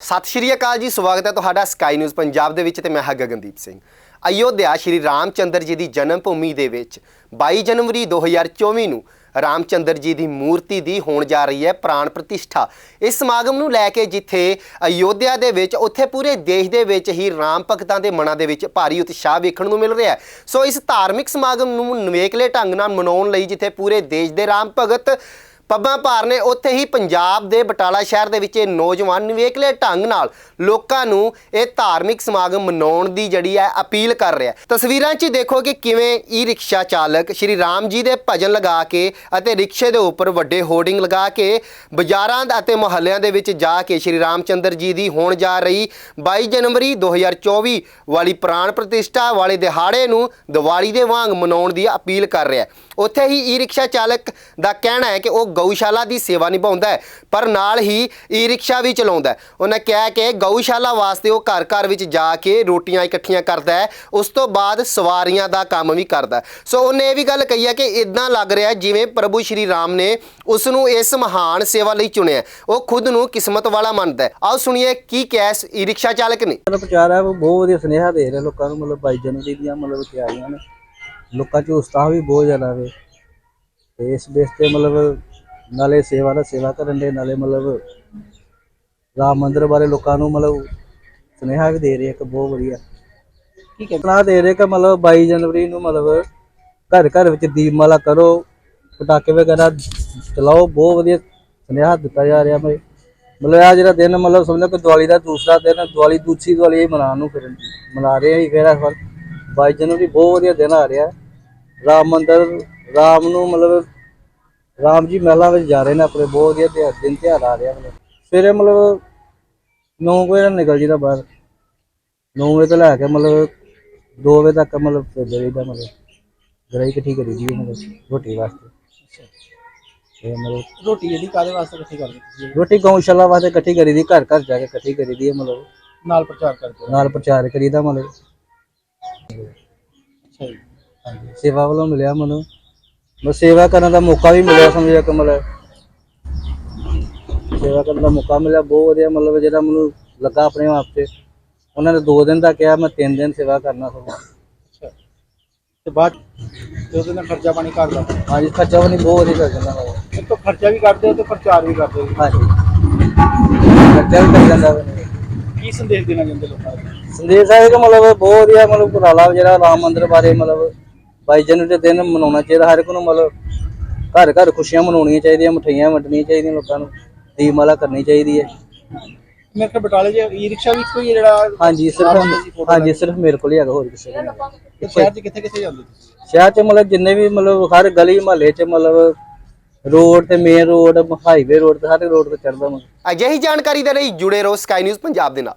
ਸਤਿ ਸ਼੍ਰੀ ਅਕਾਲ ਜੀ, ਸਵਾਗਤ ਹੈ ਤੁਹਾਡਾ ਸਕਾਈ ਨਿਊਜ਼ ਪੰਜਾਬ ਦੇ ਵਿੱਚ ਤੇ ਮੈਂ ਹਾਂ ਗਗਨਦੀਪ ਸਿੰਘ। ਅਯੋਧਿਆ ਸ਼੍ਰੀ ਰਾਮਚੰਦਰ ਜੀ ਦੀ ਜਨਮ ਭੂਮੀ ਦੇ ਵਿੱਚ 22 ਜਨਵਰੀ 2024 ਨੂੰ ਰਾਮਚੰਦਰ ਜੀ ਦੀ ਮੂਰਤੀ ਦੀ ਹੋਣ ਜਾ ਰਹੀ ਹੈ ਪ੍ਰਾਣ ਪ੍ਰਤਿਸ਼ਠਾ। ਇਸ ਸਮਾਗਮ ਨੂੰ ਲੈ ਕੇ ਜਿੱਥੇ ਅਯੋਧਿਆ ਦੇ ਵਿੱਚ, ਉੱਥੇ ਪੂਰੇ ਦੇਸ਼ ਦੇ ਵਿੱਚ ਹੀ ਰਾਮ ਭਗਤਾਂ ਦੇ ਮਨਾਂ ਦੇ ਵਿੱਚ ਭਾਰੀ ਉਤਸ਼ਾਹ ਵੇਖਣ ਨੂੰ ਮਿਲ ਰਿਹਾ ਹੈ। ਸੋ ਇਸ ਧਾਰਮਿਕ ਸਮਾਗਮ ਨੂੰ ਨਵੇਕਲੇ ਢੰਗ ਨਾਲ ਮਨਾਉਣ ਲਈ ਜਿੱਥੇ ਪੂਰੇ ਦੇਸ਼ ਦੇ ਰਾਮ ਭਗਤ ਪੱਬਾਂ ਭਾਰ ਨੇ ਉੱਥੇ ਹੀ ਪੰਜਾਬ ਦੇ ਬਟਾਲਾ ਸ਼ਹਿਰ ਦੇ ਵਿੱਚ ਇਹ ਨੌਜਵਾਨ ਨਿਵੇਕਲੇ ਢੰਗ ਨਾਲ ਲੋਕਾਂ ਨੂੰ ਇਹ ਧਾਰਮਿਕ ਸਮਾਗਮ ਮਨਾਉਣ ਦੀ ਜਿਹੜੀ ਹੈ ਅਪੀਲ ਕਰ ਰਿਹਾ ਤਸਵੀਰਾਂ 'ਚ ਦੇਖੋ ਕਿ ਕਿਵੇਂ ਈ ਰਿਕਸ਼ਾ ਚਾਲਕ ਸ਼੍ਰੀ ਰਾਮ ਜੀ ਦੇ ਭਜਨ ਲਗਾ ਕੇ ਅਤੇ ਰਿਕਸ਼ੇ ਦੇ ਉੱਪਰ ਵੱਡੇ ਹੋਰਡਿੰਗ ਲਗਾ ਕੇ ਬਾਜ਼ਾਰਾਂ ਅਤੇ ਮੁਹੱਲਿਆਂ ਦੇ ਵਿੱਚ ਜਾ ਕੇ ਸ਼੍ਰੀ ਰਾਮਚੰਦਰ ਜੀ ਦੀ ਹੋਣ ਜਾ ਰਹੀ 22 ਜਨਵਰੀ 2024 ਵਾਲੀ ਪ੍ਰਾਣ ਪ੍ਰਤਿਸ਼ਠਾ ਵਾਲੇ ਦਿਹਾੜੇ ਨੂੰ ਦੀਵਾਲੀ ਦੇ ਵਾਂਗ ਮਨਾਉਣ ਦੀ ਅਪੀਲ ਕਰ ਰਿਹਾ ਉੱਥੇ ਹੀ ਈ ਰਿਕਸ਼ਾ ਚਾਲਕ ਦਾ ਕਹਿਣਾ ਹੈ ਕਿ ਉਹ ਗਊਸ਼ਾਲਾ ਦੀ ਸੇਵਾ ਨਿਭਾਉਂਦਾ ਹੈ, ਪਰ ਨਾਲ ਹੀ ਈ ਰਿਕਸ਼ਾ ਵੀ ਚਲਾਉਂਦਾ ਹੈ। ਉਹਨੇ ਕਿਹਾ ਕਿ ਗਊਸ਼ਾਲਾ ਵਾਸਤੇ ਉਹ ਘਰ ਘਰ ਵਿੱਚ ਜਾ ਕੇ ਰੋਟੀਆਂ ਇਕੱਠੀਆਂ ਕਰਦਾ ਹੈ, ਉਸ ਤੋਂ ਬਾਅਦ ਸਵਾਰੀਆਂ ਦਾ ਕੰਮ ਵੀ ਕਰਦਾ ਸੋ ਉਹਨੇ ਇਹ ਵੀ ਗੱਲ ਕਹੀ ਹੈ ਕਿ ਇਦਾਂ ਲੱਗ ਰਿਹਾ ਜਿਵੇਂ ਪ੍ਰਭੂ ਸ਼੍ਰੀ ਰਾਮ ਨੇ ਉਸ ਨੂੰ ਇਸ ਮਹਾਨ ਸੇਵਾ ਲਈ ਚੁਣਿਆ ਉਹ ਖੁਦ ਨੂੰ ਕਿਸਮਤ ਵਾਲਾ ਮੰਨਦਾ ਹੈ। ਆਓ ਸੁਣੀਏ ਕੀ ਕੈਸ ਈ ਰਿਕਸ਼ਾ ਚਾਲਕ ਨੇ। ਮਤਲਬ ਪ੍ਰਚਾਰ ਹੈ, ਉਹ ਬਹੁਤ ਵਧੀਆ ਸੁਨੇਹਾ ਦੇ ਰਿਹਾ ਲੋਕਾਂ ਨੂੰ, ਮਤਲਬ 22 ਜਨਵਰੀ ਦੀਆਂ, ਮਤਲਬ ਤਿਆਰੀਆਂ ਨੇ। ਲੋਕਾਂ 'ਚ ਉਤਸ਼ਾਹ ਵੀ ਬਹੁਤ ਜ਼ਿਆਦਾ ਵੇ। ਤੇ ਇਸ ਬੇਸ ਤੇ ਮਤਲਬ ਨਾਲੇ ਸੇਵਾ ਦਾ ਸੇਵਾ ਕਰਨ ਦੇ ਨਾਲੇ ਮਤਲਬ ਰਾਮ ਮੰਦਿਰ ਬਾਰੇ ਲੋਕਾਂ ਨੂੰ ਮਤਲਬ ਸੁਨੇਹਾ ਵੀ ਦੇ ਰਹੇ ਇੱਕ ਬਹੁਤ ਵਧੀਆ। ਠੀਕ ਹੈ ਸਲਾਹ ਦੇ ਰਹੇ ਕਿ ਮਤਲਬ 22 ਜਨਵਰੀ ਨੂੰ ਮਤਲਬ ਘਰ ਘਰ ਵਿੱਚ ਦੀਪਮਾਲਾ ਕਰੋ ਪਟਾਕੇ ਵਗੈਰਾ ਚਲਾਓ ਬਹੁਤ ਵਧੀਆ ਸੁਨੇਹਾ ਦਿੱਤਾ ਜਾ ਰਿਹਾ ਮੈਂ ਮਤਲਬ ਆ ਜਿਹੜਾ ਦਿਨ ਮਤਲਬ ਸਮਝੋ ਕਿ ਦੀਵਾਲੀ ਦਾ ਦੂਸਰਾ ਦਿਨ ਦੀਵਾਲੀ ਦੂਸਰੀ ਦੀਵਾਲੀ ਇਹ ਮਨਾਉਣ ਨੂੰ ਫਿਰ ਮਨਾ ਰਹੇ ਜੀ ਫਿਰ ਇਸ ਵਾਰ। 22 ਜਨਵਰੀ ਬਹੁਤ ਵਧੀਆ ਦਿਨ ਆ ਰਿਹਾ। ਰਾਮ ਮੰਦਿਰ ਰਾਮ ਨੂੰ ਮਤਲਬ ਰਾਮ ਜੀ ਮਹਿਲਾਂ ਵਿੱਚ ਜਾ ਰਹੇ ਨੇ ਆਪਣੇ ਬਹੁਤ ਵਧੀਆ ਤਿਉਹਾਰ ਦਿਨ ਤਿਉਹਾਰ ਆ ਰਿਹਾ ਮਤਲਬ ਸਵੇਰੇ ਮਤਲਬ 9 ਵਜੇ ਨਾਲ ਨਿਕਲ ਜੀਦਾ ਬਾਹਰ। 9 ਵਜੇ ਤੋਂ ਲੈ ਕੇ ਮਤਲਬ 2 ਵਜੇ ਤੱਕ ਮਤਲਬ ਫਿਰਦੇ ਰਹੀਦਾ ਮਤਲਬ। ਗਰਾਈ ਇਕੱਠੀ ਕਰੀ ਦੀ ਮਤਲਬ ਰੋਟੀ ਵਾਸਤੇ। ਤੇ ਮਤਲਬ ਰੋਟੀ ਜਿਹੜੀ ਕਾਦੇ ਵਾਸਤੇ ਇਕੱਠੀ ਕਰਦੇ ਤੁਸੀਂ? ਰੋਟੀ ਗਊਸ਼ਾਲਾ ਵਾਸਤੇ ਇਕੱਠੀ ਕਰੀ ਦੀ ਘਰ ਘਰ ਜਾ ਕੇ ਇਕੱਠੀ ਕਰੀ ਦੀ ਹੈ ਮਤਲਬ। ਨਾਲ ਪ੍ਰਚਾਰ ਕਰਦੇ ਹੋ ਨਾਲ ਪ੍ਰਚਾਰ ਕਰੀਦਾ ਮਤਲਬ। ਅੱਛਾ ਜੀ। ਹਾਂਜੀ ਸੇਵਾ ਵੱਲੋਂ ਮਿਲਿਆ ਮੈਨੂੰ ਬਸ ਸੇਵਾ ਕਰਨ ਦਾ ਮੌਕਾ ਵੀ ਮਿਲਿਆ ਸਮਝਿਆ ਕਿ ਮਤਲਬ। ਸੇਵਾ ਕਰਨ ਦਾ ਮੌਕਾ ਮਿਲਿਆ ਬਹੁਤ ਵਧੀਆ ਮਤਲਬ ਜਿਹੜਾ ਮੈਨੂੰ ਲੱਗਾ ਆਪਣੇ ਆਪ ਤੇ। ਉਹਨਾਂ ਨੇ 2 ਦਿਨ ਦਾ ਕਿਹਾ ਮੈਂ 3 ਦਿਨ ਸੇਵਾ ਕਰਨਾ ਸਗੋਂ। ਤੇ ਬਾਅਦ ਤੇ ਉਹਦੇ ਨਾਲ ਖਰਚਾ ਪਾਣੀ ਕਰਦਾ ਹਾਂਜੀ ਖਰਚਾ ਵੀ ਨਹੀਂ ਬਹੁਤ ਵਧੀਆ ਕਰ ਜਾਂਦਾ ਇਹ ਤੋਂ ਖਰਚਾ ਵੀ ਕਰਦੇ ਹੋ ਤੇ ਪ੍ਰਚਾਰ ਵੀ ਕਰਦੇ ਹੋ? ਹਾਂਜੀ। ਖਰਚਾ ਵੀ ਕਰ ਜਾਂਦਾ ਵਾ। ਕੀ ਸੰਦੇਸ਼ ਦੇਣਾ ਚਾਹੁੰਦੇ ਲੋਕਾਂ ਨੂੰ? ਸੰਦੇਸ਼ ਹੈ ਕਿ ਮਤਲਬ ਬਹੁਤ ਵਧੀਆ ਮਤਲਬ ਉਪਰਾਲਾ ਜਿਹੜਾ ਰਾਮ ਮੰਦਿਰ ਬਾਰੇ ਮਤਲਬ 22 ਜਨਵਰੀ ਦੇ ਦਿਨ ਮਨਾਉਣਾ ਚਾਹੀਦਾ ਹਰ ਇੱਕ ਨੂੰ ਮਤਲਬ ਘਰ ਘਰ ਖੁਸ਼ੀਆਂ ਮਨਾਉਣੀਆਂ ਚਾਹੀਦੀਆਂ ਮਠਿਆਈਆਂ ਵੰਡਣੀਆਂ ਚਾਹੀਦੀਆਂ ਲੋਕਾਂ ਨੂੰ ਦੀਪਮਾਲਾ ਕਰਨੀ ਚਾਹੀਦੀ ਹੈ। ਮੇਰੇ ਕੋਲ ਬਟਾਲੇ 'ਚ ਈ ਰਿਕਸ਼ਾ ਵੀ ਹੈ ਜਿਹੜਾ ਹਾਂਜੀ ਸਿਰਫ ਹਾਂਜੀ ਸਿਰਫ ਮੇਰੇ ਕੋਲ ਹੀ ਹੈਗਾ ਹੋਰ ਕਿਸੇ ਕੋਲ ਨਹੀਂ ਸ਼ਹਿਰ 'ਚ ਕਿੱਥੇ ਕਿੱਥੇ ਜਾਂਦੇ ਤੁਸੀਂ? ਸ਼ਹਿਰ 'ਚ ਮਤਲਬ ਜਿੰਨੇ ਵੀ ਮਤਲਬ ਹਰ ਗਲੀ ਮਹੱਲੇ 'ਚ ਮਤਲਬ ਰੋਡ ਤੇ ਮੇਨ ਰੋਡ ਹਾਈਵੇ ਰੋਡ ਤੇ ਹਰ ਰੋਡ ਤੇ ਚੜਦਾ ਮੈਂ। ਅਜਿਹੀ ਜਾਣਕਾਰੀ ਦੇ ਲਈ ਜੁੜੇ ਰਹੋ ਸਕਾਈ ਨਿਊਜ਼ ਪੰਜਾਬ ਦੇ ਨਾਲ।